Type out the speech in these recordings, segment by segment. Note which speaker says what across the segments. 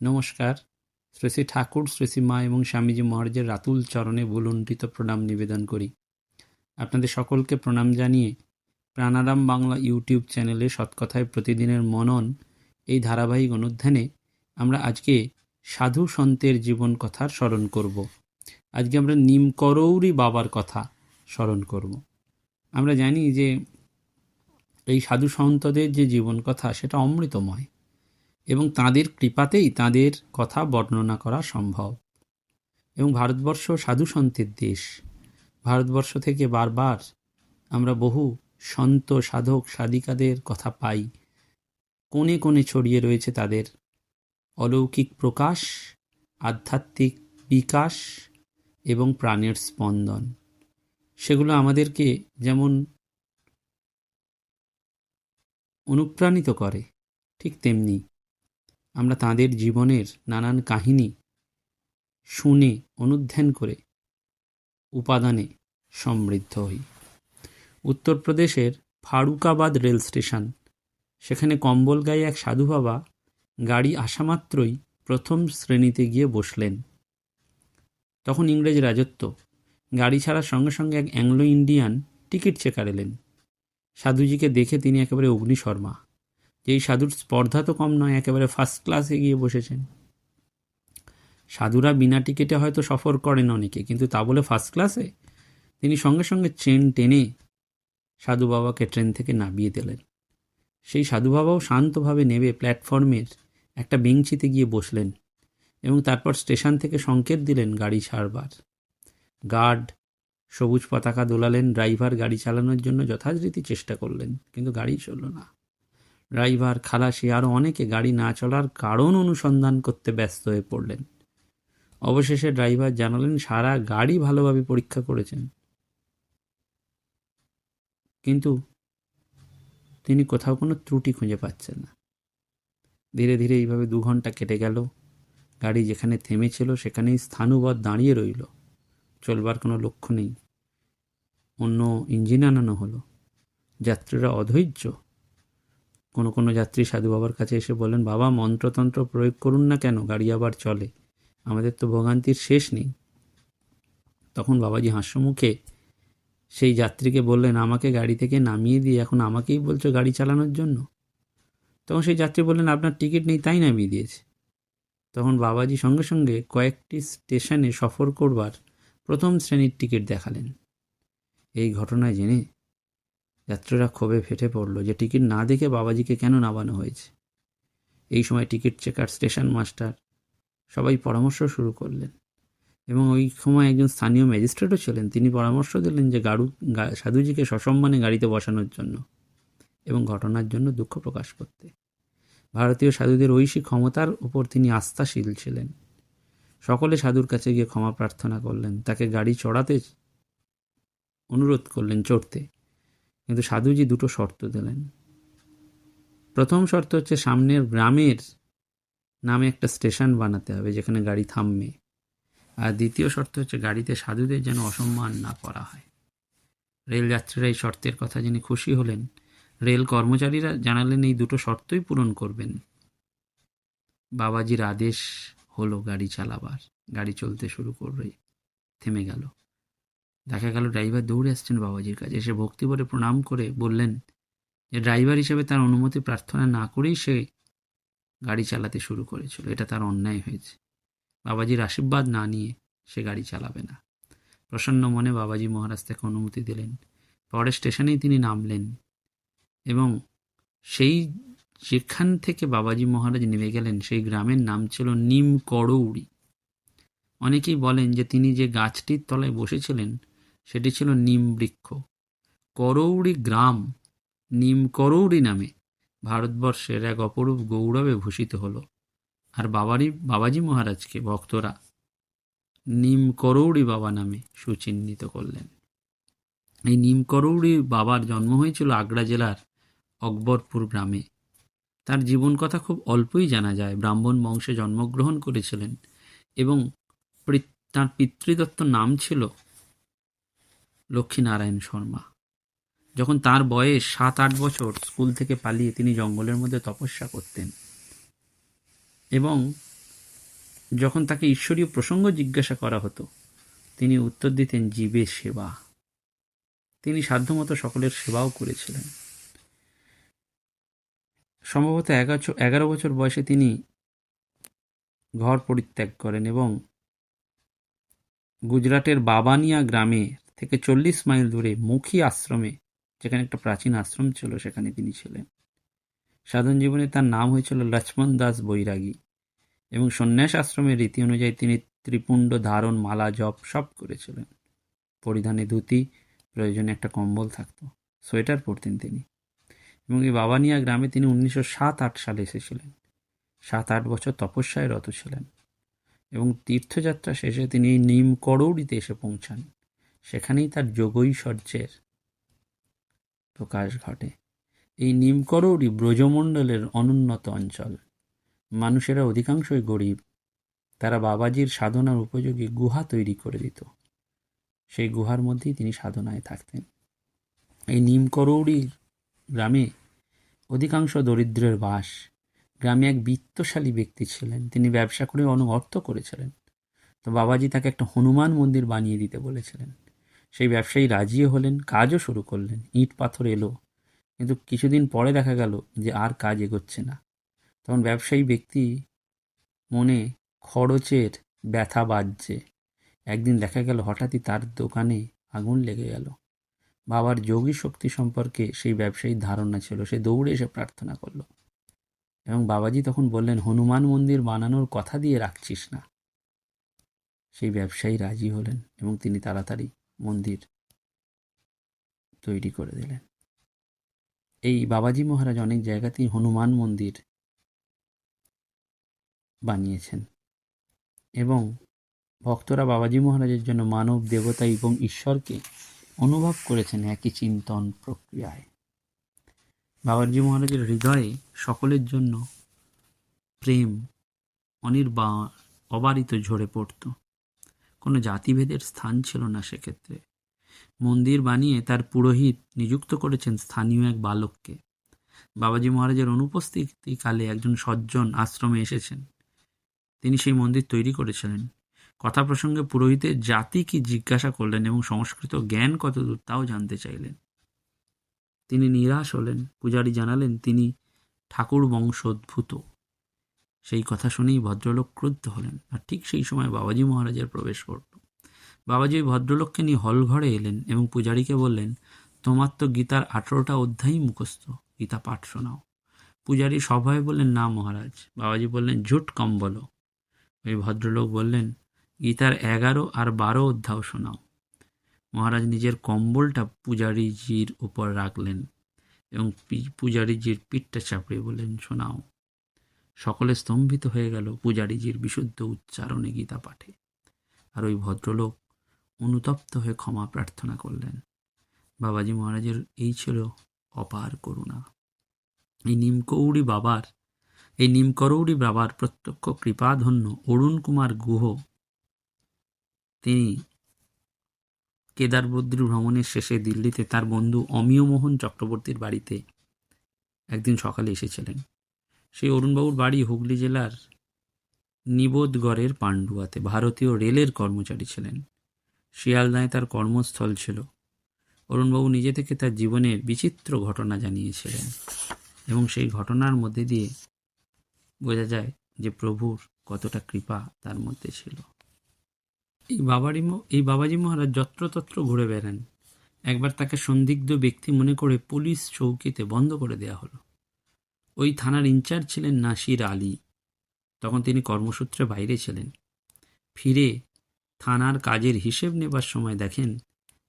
Speaker 1: নমস্কার। শ্রী শ্রী ঠাকুর, শ্রী শ্রী মা এবং স্বামীজি মহারাজের রাতুল চরণে ভুলুণ্ঠিত প্রণাম নিবেদন করি। আপনাদের সকলকে প্রণাম জানিয়ে প্রাণারাম বাংলা ইউটিউব চ্যানেলে সৎকথায় প্রতিদিনের মনন এই ধারাবাহিক অনুধ্যানে আমরা আজকে সাধু সন্তের জীবন কথার স্মরণ করব। আজকে আমরা নিমকরৌরি বাবার কথা স্মরণ করব। আমরা জানি যে এই সাধু সন্তদের যে জীবন কথা, সেটা অমৃতময়। এবং তাদের কৃপাতেই তাদের কথা বর্ণনা করা সম্ভব। এবং ভারতবর্ষ সাধু সন্তের দেশ। ভারতবর্ষ থেকে বারবার আমরা বহু সন্ত, সাধক, সাধিকাদের কথা পাই। কোণে কোণে ছড়িয়ে রয়েছে তাদের অলৌকিক প্রকাশ, আধ্যাত্মিক বিকাশ এবং প্রাণের স্পন্দন। সেগুলো আমাদেরকে যেমন অনুপ্রাণিত করে, ঠিক তেমনি আমরা তাদের জীবনের নানান কাহিনী শুনে, অনুধ্যান করে উপাদানে সমৃদ্ধ হই। উত্তরপ্রদেশের ফারুকাবাদ রেল স্টেশন। সেখানে কম্বল গায়ে এক সাধু বাবা গাড়ি আসামাত্রই প্রথম শ্রেণীতে গিয়ে বসলেন। তখন ইংরেজ রাজত্ব। গাড়ি ছাড়ার সঙ্গে সঙ্গে এক অ্যাংলো ইন্ডিয়ান টিকিট চেকার এলেন। সাধুজিকে দেখে তিনি একেবারে অগ্নিশর্মা। যেই সাধুর স্পর্ধা তো কম নয়, একেবারে ফার্স্ট ক্লাসে গিয়ে বসেছেন। সাধুরা বিনা টিকিটে হয়তো সফর করেন অনেকে, কিন্তু তা বলে ফার্স্ট ক্লাসে তিনি সঙ্গে সঙ্গে ট্রেন টেনে সাধু বাবাকে ট্রেন থেকে নামিয়ে দিলেন। সেই সাধু বাবাও শান্তভাবে নেবে প্ল্যাটফর্মের একটা বেঞ্চিতে গিয়ে বসলেন এবং তারপর স্টেশন থেকে সংকেত দিলেন গাড়ি ছাড়বার। গার্ড সবুজ পতাকা দোলালেন, ড্রাইভার গাড়ি চালানোর জন্য যথারীতি চেষ্টা করলেন, কিন্তু গাড়ি চলল না। ড্রাইভার, খালাসি আরও অনেকে গাড়ি না চলার কারণ অনুসন্ধান করতে ব্যস্ত হয়ে পড়লেন। অবশেষে ড্রাইভার জানালেন, সারা গাড়ি ভালোভাবে পরীক্ষা করেছেন। কিন্তু তিনি কোথাও কোনো ত্রুটি খুঁজে পাচ্ছেন না। ধীরে ধীরে এইভাবে দু ঘণ্টা কেটে গেল। গাড়ি যেখানে থেমেছিল সেখানেই স্থানুবধ দাঁড়িয়ে রইল। চলবার কোনো লক্ষ্য নেই। অন্য ইঞ্জিন আনানো হলো। যাত্রীরা অধৈর্য। কোনো কোনো যাত্রী সাধু বাবার কাছে এসে বলেন, বাবা, মন্ত্রতন্ত্র প্রয়োগ করুন না কেন? গাড়ি আবার চলে। আমাদের তো ভোগান্তির শেষ নেই। তখন বাবাজি হাস্যমুখে সেই যাত্রীকে বললেন, আমাকে গাড়ি থেকে নামিয়ে দিয়ে এখন আমাকেই বলছো গাড়ি চালানোর জন্য? তখন সেই যাত্রী বললেন, আপনার টিকিট নেই, তাই নামিয়ে দিয়েছে। তখন বাবাজি সঙ্গে সঙ্গে কয়েকটি স্টেশনে সফর করবার প্রথম শ্রেণির টিকিট দেখালেন। এই ঘটনায় জেনে যাত্রীরা ক্ষোভে ফেটে পড়ল যে টিকিট না দেখে বাবাজিকে কেন নামানো হয়েছে? এই সময় টিকিট চেকার স্টেশন মাস্টার সবাই পরামর্শ শুরু করলেন এবং ওই সময় একজন স্থানীয় ম্যাজিস্ট্রেটও ছিলেন। তিনি পরামর্শ দিলেন যে গাড়ু সাধুজিকে সসম্মানে গাড়িতে বসানোর জন্য এবং ঘটনার জন্য দুঃখ প্রকাশ করতে। ভারতীয় সাধুদের ঐশী ক্ষমতার উপর তিনি আস্থাশীল ছিলেন। সকলে সাধুর কাছে গিয়ে ক্ষমা প্রার্থনা করলেন, তাকে গাড়ি চড়াতে অনুরোধ করলেন চড়তে। কিন্তু সাধুজি দুটো শর্ত দিলেন। প্রথম শর্ত হচ্ছে সামনের গ্রামের নামে একটা স্টেশন বানাতে হবে যেখানে গাড়ি থামবে। আর দ্বিতীয় শর্ত হচ্ছে গাড়িতে সাধুদের যেন অসম্মান না করা হয়। রেল যাত্রীরা এই শর্তের কথা জেনে খুশি হলেন। রেল কর্মচারীরা জানালেন, এই দুটো শর্তই পূরণ করবেন। বাবাজির আদেশ হলো গাড়ি চালাবার। গাড়ি চলতে শুরু করবে। থেমে গেল। দেখা গেল ড্রাইভার দৌড়ে আসছেন বাবাজির কাছে। এসে ভক্তি ভরে প্রণাম করে বললেন যে, ড্রাইভার হিসেবে তার অনুমতি প্রার্থনা না করেই সে গাড়ি চালাতে শুরু করেছিল। এটা তার অন্যায় হয়েছে। বাবাজির আশীর্বাদ না নিয়ে সে গাড়ি চালাবে না। প্রসন্ন মনে বাবাজি মহারাজ তাকে অনুমতি দিলেন। পরে স্টেশনেই তিনি নামলেন এবং সেই যেখান থেকে বাবাজি মহারাজ নেমে গেলেন, সেই গ্রামের নাম ছিল নিম করৌড়ি অনেকেই বলেন যে, তিনি যে গাছটির তলায় বসেছিলেন সেটি ছিল নিম বৃক্ষ। করৌড়ি গ্রাম নিম করৌড়ি নামে ভারতবর্ষের এক অপরূপ গৌরবে ভূষিত হল। আর বাবারই বাবাজি মহারাজকে ভক্তরা নিম করৌড়ি বাবা নামে সুচিহ্নিত করলেন। এই নিম করৌড়ি বাবার জন্ম হয়েছিল আগ্রা জেলার অকবরপুর গ্রামে। তার জীবন কথা খুব অল্পই জানা যায়। ব্রাহ্মণ বংশে জন্মগ্রহণ করেছিলেন এবং তার পিতৃদত্ত নাম ছিল লক্ষ্মীনারায়ণ শর্মা। যখন তার বয়স সাত আট বছর, স্কুল থেকে পালিয়ে তিনি জঙ্গলের মধ্যে তপস্যা করতেন। এবং যখন তাকে ঈশ্বরীয় প্রসঙ্গ জিজ্ঞাসা করা হতো, তিনি উত্তর দিতেন, জীবের সেবা। তিনি সাধ্যমতো সকলের সেবাও করেছিলেন। সম্ভবত এগারো বছর বয়সে তিনি ঘর পরিত্যাগ করেন এবং গুজরাটের বাবানিয়া গ্রামে থেকে চল্লিশ মাইল দূরে মুখী আশ্রমে, যেখানে একটা প্রাচীন আশ্রম ছিল, সেখানে তিনি ছিলেন। সাধন জীবনে তার নাম হয়েছিল লক্ষ্মণ দাস বৈরাগী এবং সন্ন্যাস আশ্রমের রীতি অনুযায়ী তিনি ত্রিপুণ্ড, ধারণ, মালা, জপ সব করেছিলেন। পরিধানে ধুতি, প্রয়োজনে একটা কম্বল থাকত, সোয়েটার পরতেন তিনি। এবং এই বাবানিয়া গ্রামে তিনি উনিশশো সাত আট সালে এসেছিলেন। সাত আট বছর তপস্যায় রত ছিলেন এবং তীর্থযাত্রা শেষে তিনি নিম করৌড়িতে এসে পৌঁছান। সেখানেই তার যোগৈশ্বর্যের প্রকাশ ঘটে। এই নিমকরৌড়ি ব্রজমণ্ডলের অনুন্নত অঞ্চল। মানুষেরা অধিকাংশই গরিব। তারা বাবাজির সাধনার উপযোগী গুহা তৈরি করে দিত। সেই গুহার মধ্যেই তিনি সাধনায় থাকতেন। এই নিমকরৌড়ির গ্রামে অধিকাংশ দরিদ্রের বাস। গ্রামে এক বিত্তশালী ব্যক্তি ছিলেন। তিনি ব্যবসা করে অনেক অর্থ করেছিলেন। তো বাবাজি তাকে একটা হনুমান মন্দির বানিয়ে দিতে বলেছিলেন। সেই ব্যবসায়ী রাজিও হলেন, কাজও শুরু করলেন, ইট পাথর এলো। কিন্তু কিছুদিন পরে দেখা গেল যে আর কাজ এগোচ্ছে না। তখন ব্যবসায়ী ব্যক্তি মনে খরচের ব্যথা বাজছে। একদিন দেখা গেল হঠাৎই তার দোকানে আগুন লেগে গেল। বাবার যোগী শক্তি সম্পর্কে সেই ব্যবসায়ীর ধারণা ছিল, সে দৌড়ে এসে প্রার্থনা করল। এবং বাবাজি তখন বললেন, হনুমান মন্দির বানানোর কথা দিয়ে রাখছিস না। সেই ব্যবসায়ী রাজি হলেন এবং তিনি তাড়াতাড়ি মন্দির তৈরি করে দিলেন। এই বাবাজি মহারাজ অনেক জায়গাতেই হনুমান মন্দির বানিয়েছেন এবং ভক্তরা বাবাজি মহারাজের জন্য মানব দেবতা এবং ঈশ্বরকে অনুভব করেছেন একই চিন্তন প্রক্রিয়ায়। বাবাজি মহারাজের হৃদয়ে সকলের জন্য প্রেম অনির্বা অবারিত ঝরে পড়ত। কোনো জাতিভেদের স্থান ছিল না সেক্ষেত্রে। মন্দির বানিয়ে তার পুরোহিত নিযুক্ত করেছেন স্থানীয় এক বালককে। বাবাজি মহারাজের অনুপস্থিতিকালে একজন সজ্জন আশ্রমে এসেছেন। তিনি সেই মন্দির তৈরি করেছিলেন। কথা প্রসঙ্গে পুরোহিতের জাতি কি জিজ্ঞাসা করলেন এবং সংস্কৃত জ্ঞান কতদূর তাও জানতে চাইলেন। তিনি নিরাশ হলেন। পূজারী জানালেন, তিনি ঠাকুর বংশোদ্ভূত। সেই কথা শুনেই ভদ্রলোক ক্রুদ্ধ হলেন। আর ঠিক সেই সময় বাবাজি মহারাজের প্রবেশ করল। বাবাজি ওই ভদ্রলোককে নিয়ে হল ঘরে এলেন এবং পূজারীকে বললেন, তোমার তো গীতার আঠেরোটা অধ্যায়ই মুখস্থ। গীতা পাঠ শোনাও। পূজারী সভয়ে বললেন, না মহারাজ। বাবাজি বললেন, ঝুট কম বলো। ওই ভদ্রলোক বললেন, গীতার এগারো আর বারো অধ্যায় শোনাও। মহারাজ নিজের কম্বলটা পূজারীজির উপর রাখলেন এবং পূজারীজির পিঠটা চাপড়ে বললেন, শোনাও। সকলে স্তম্ভিত হয়ে গেল পূজারীজির বিশুদ্ধ উচ্চারণে গীতা পাঠে। আর ওই ভদ্রলোক অনুতপ্ত হয়ে ক্ষমা প্রার্থনা করলেন। বাবাজি মহারাজের এই ছিল অপার করুণা। এই নিমকৌড়ি বাবার, এই নিমকরৌড়ি বাবার প্রত্যক্ষ কৃপাধন্য অরুণ কুমার গুহ, তিনি কেদারবদ্রী ভ্রমণের শেষে দিল্লিতে তার বন্ধু অমিয় মোহন চক্রবর্তীর বাড়িতে একদিন সকালে এসেছিলেন। সেই অরুণবাবুর বাড়ি হুগলি জেলার নিবোধগড়ের পান্ডুয়াতে ভারতীয় রেলের কর্মচারী ছিলেন। শিয়ালদায় তার কর্মস্থল ছিল। অরুণবাবু নিজে থেকে তার জীবনের বিচিত্র ঘটনা জানিয়েছিলেন এবং সেই ঘটনার মধ্যে দিয়ে বোঝা যায় যে প্রভুর কতটা কৃপা তার মধ্যে ছিল। এই বাবারি এই বাবাজি মহারাজ যত্রতত্র ঘুরে বেড়ান। একবার তাকে সন্দিগ্ধ ব্যক্তি মনে করে পুলিশ চৌকিতে বন্ধ করে দেয়া হলো। ওই থানার ইনচার্জ ছিলেন নাসির আলী। তখন তিনি কর্মসূত্রে বাইরে ছিলেন। ফিরে থানার কাজের হিসেব নেবার সময় দেখেন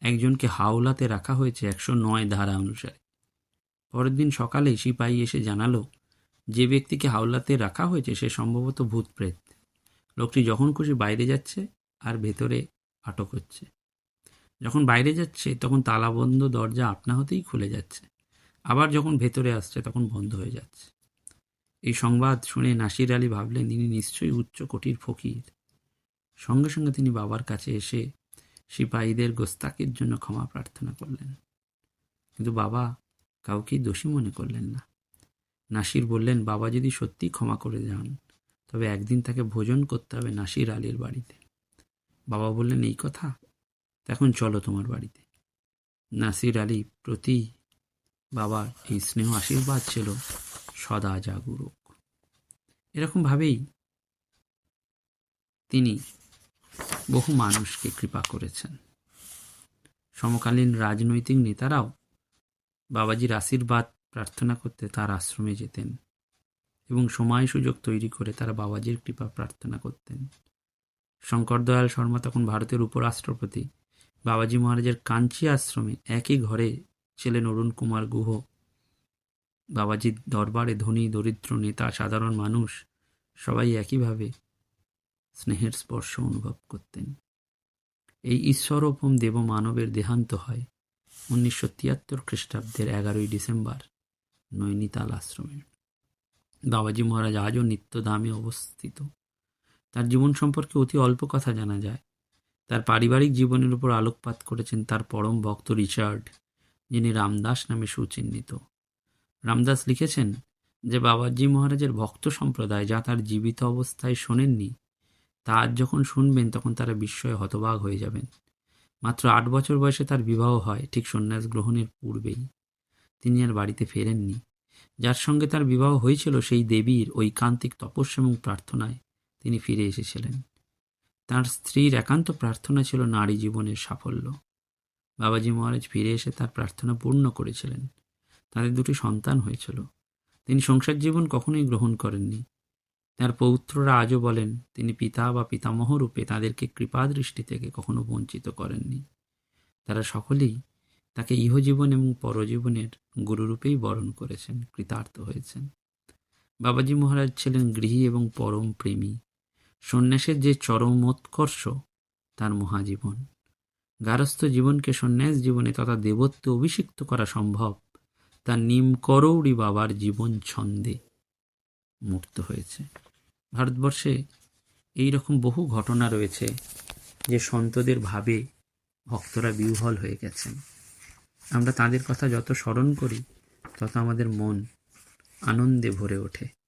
Speaker 1: একজনকে হাওলাতে রাখা হয়েছে একশো নয় ধারা অনুসারে। পরের দিন সকালে সিপাহী এসে জানালো, যে ব্যক্তিকে হাওলাতে রাখা হয়েছে সে সম্ভবত ভূত প্রেত লোকটি যখন খুশি বাইরে যাচ্ছে আর ভেতরে আটক হচ্ছে। যখন বাইরে যাচ্ছে, তখন তালাবন্ধ দরজা আপনা হতেই খুলে যাচ্ছে। আবার যখন ভেতরে আসছে তখন বন্ধ হয়ে যাচ্ছে। এই সংবাদ শুনে নাসির আলী ভাবলেন তিনি নিশ্চয়ই উচ্চ কোটির ফকির। সঙ্গে সঙ্গে তিনি বাবার কাছে এসে সিপাহীদের গোস্তাকির জন্য ক্ষমা প্রার্থনা করলেন। কিন্তু বাবা কাউকেই দোষী মনে করলেন না। নাসির বললেন, বাবা যদি সত্যি ক্ষমা করে যান, তবে একদিন তাকে ভোজন করতে হবে নাসির আলীর বাড়িতে। বাবা বললেন, এই কথা? এখন চলো তোমার বাড়িতে। নাসির আলী প্রতি বাবার এই স্নেহ আশীর্বাদ ছিল সদা জাগরুক। এরকমভাবেই তিনি বহু মানুষকে কৃপা করেছেন। সমকালীন রাজনৈতিক নেতারাও বাবাজির আশীর্বাদ প্রার্থনা করতে তার আশ্রমে যেতেন এবং সময় সুযোগ তৈরি করে তারা বাবাজির কৃপা প্রার্থনা করতেন। শঙ্কর দয়াল শর্মা তখন ভারতের উপরাষ্ট্রপতি। বাবাজি মহারাজের কাঞ্চি আশ্রমে একই ঘরে ছিলেন অরুণ কুমার গুহ। বাবাজির দরবারে ধনী, দরিদ্র নেতা, সাধারণ মানুষ সবাই একইভাবে স্নেহের স্পর্শ অনুভব করতেন। এই ঈশ্বরোপম দেব মানবের দেহান্ত হয় উনিশশো তিয়াত্তর খ্রিস্টাব্দের এগারোই ডিসেম্বর নৈনিতাল আশ্রমে। বাবাজি মহারাজ আজও নিত্যধামে অবস্থিত। তার জীবন সম্পর্কে অতি অল্প কথা জানা যায়। তার পারিবারিক জীবনের উপর আলোকপাত করেছেন তার পরম ভক্ত রিচার্ড যিনি রামদাস নামে সুচিহ্নিত। রামদাস লিখেছেন যে, বাবাজি মহারাজের ভক্ত সম্প্রদায় যা তার জীবিত অবস্থায় শোনেননি, তা আজ যখন শুনবেন তখন তারা বিস্ময়ে হতবাক হয়ে যাবেন। মাত্র আট বছর বয়সে তার বিবাহ হয়, ঠিক সন্ন্যাস গ্রহণের পূর্বেই। তিনি আর বাড়িতে ফেরেননি। যার সঙ্গে তার বিবাহ হয়েছিল সেই দেবীর ঐকান্তিক তপস্যা এবং প্রার্থনায় তিনি ফিরে এসেছিলেন। তার স্ত্রীর একান্ত প্রার্থনা ছিল নারী জীবনের সাফল্য। বাবাজি মহারাজ ফিরে এসে তার প্রার্থনা পূর্ণ করেছিলেন। তাদের দুটি সন্তান হয়েছিল। তিনি সংসার জীবন কখনোই গ্রহণ করেননি। তার পৌত্ররা আজও বলেন, তিনি পিতা বা পিতামহ রূপে তাদেরকে কৃপা দৃষ্টি থেকে কখনো বঞ্চিত করেননি। তারা সকলেই তাকে ইহজীবন এবং পরজীবনের গুরুরূপেই বরণ করেছেন, কৃতার্থ হয়েছেন। বাবাজি মহারাজ ছিলেন গৃহী এবং পরম প্রেমী। সন্ন্যাসের যে চরমোৎকর্ষ তার মহাজীবন। গারস্থ জীবনকে সন্ন্যাস জীবনে তথা দেবত্বে অভিষিক্ত করা সম্ভব। তার নিমকরৌড়ি বাবার জীবন ছন্দে মূর্ত হয়েছে। ভারতবর্ষে এই রকম বহু ঘটনা রয়েছে যে সন্তদের ভাবে ভক্তরা বিহ্বল হয়ে গেছেন। আমরা তাদের কথা যত স্মরণ করি, তত আমাদের মন আনন্দে ভরে ওঠে।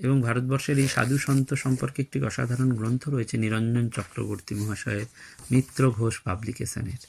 Speaker 1: এবং ভারতবর্ষের এই সাধু সন্ত সম্পর্কে একটি অসাধারণ গ্রন্থ রয়েছে নিরঞ্জন চক্রবর্তী মহাশয়ের মিত্র ঘোষ পাবলিকেশনের।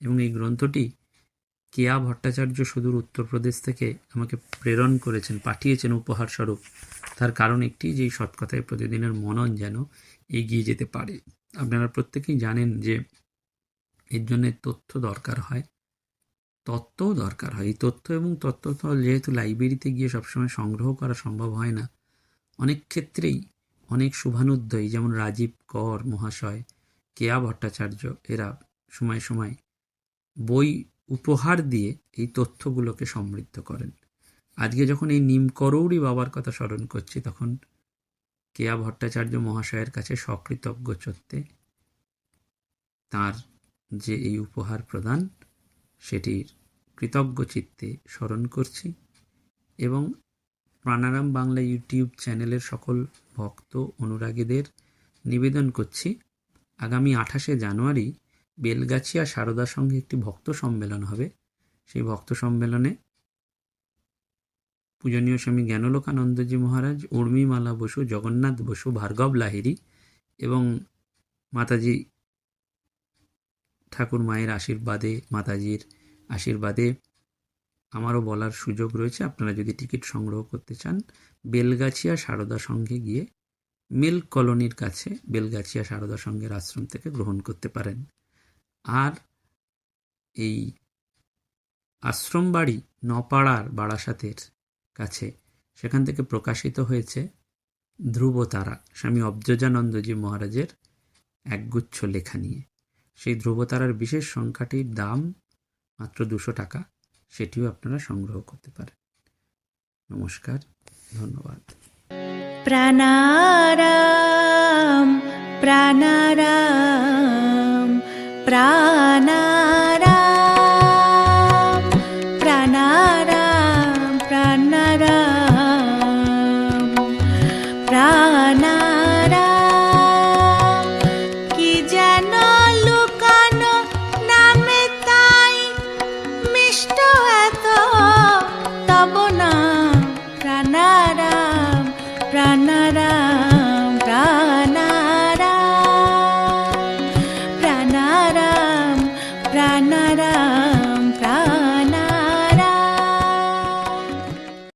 Speaker 1: এবং এই গ্রন্থটি কেয়া ভট্টাচার্য সুদূর উত্তরপ্রদেশ থেকে আমাকে প্রেরণ করেছেন, পাঠিয়েছেন উপহার স্বরূপ তার কারণ একটি যে সৎকথায় প্রতিদিনের মনন যেন এগিয়ে যেতে পারে। আপনারা প্রত্যেকেই জানেন যে এর জন্য তথ্য দরকার হয়, তত্ত্বও দরকার হয়। এই তথ্য এবং তত্ত্ব যেহেতু লাইব্রেরিতে গিয়ে সবসময় সংগ্রহ করা সম্ভব হয় না অনেক ক্ষেত্রেই অনেক শুভানুদ্দয়ী যেমন রাজীব কর মহাশয়, কেয়া ভট্টাচার্য, এরা সময় সময় বই উপহার দিয়ে এই তথ্যগুলোকে সমৃদ্ধ করেন। আজকে যখন এই নিমকরৌড়ি বাবার কথা স্মরণ করছি, তখন কেয়া ভট্টাচার্য মহাশয়ের কাছে সকৃতজ্ঞ চত্তে তার যে এই উপহার প্রদান, সেটির কৃতজ্ঞ চিত্তে স্মরণ করছি এবং প্রাণারাম বাংলা ইউটিউব চ্যানেলের সকল ভক্ত অনুরাগীদের নিবেদন করছি। আগামী আঠাশে জানুয়ারি বেলগাছিয়া সারদা সঙ্গে একটি ভক্ত সম্মেলন হবে। সেই ভক্ত সম্মেলনে পূজনীয় স্বামী জ্ঞানলোকানন্দজি মহারাজ, উর্মিমালা বসু, জগন্নাথ বসু, ভার্গব লাহিরি এবং মাতাজি ঠাকুর মায়ের আশীর্বাদে, মাতাজির আশীর্বাদে আমারও বলার সুযোগ রয়েছে। আপনারা যদি টিকিট সংগ্রহ করতে চান, বেলগাছিয়া সারদা সঙ্গে গিয়ে মিল কলোনির কাছে বেলগাছিয়া সারদা সঙ্গের আশ্রম থেকে গ্রহণ করতে পারেন। আর এই আশ্রম বাড়ি নপাড়ার বারাসাতের কাছে, সেখান থেকে প্রকাশিত হয়েছে ধ্রুবতারা, স্বামী অব্জজানন্দজি মহারাজের একগুচ্ছ লেখা নিয়ে। সেই ধ্রুবতারার বিশেষ সংখ্যাটির দাম মাত্র দুশো টাকা। সেটিও আপনারা সংগ্রহ করতে পারেন। নমস্কার ধন্যবাদ।
Speaker 2: প্রাণারাম প্রাণারাম প্রাণা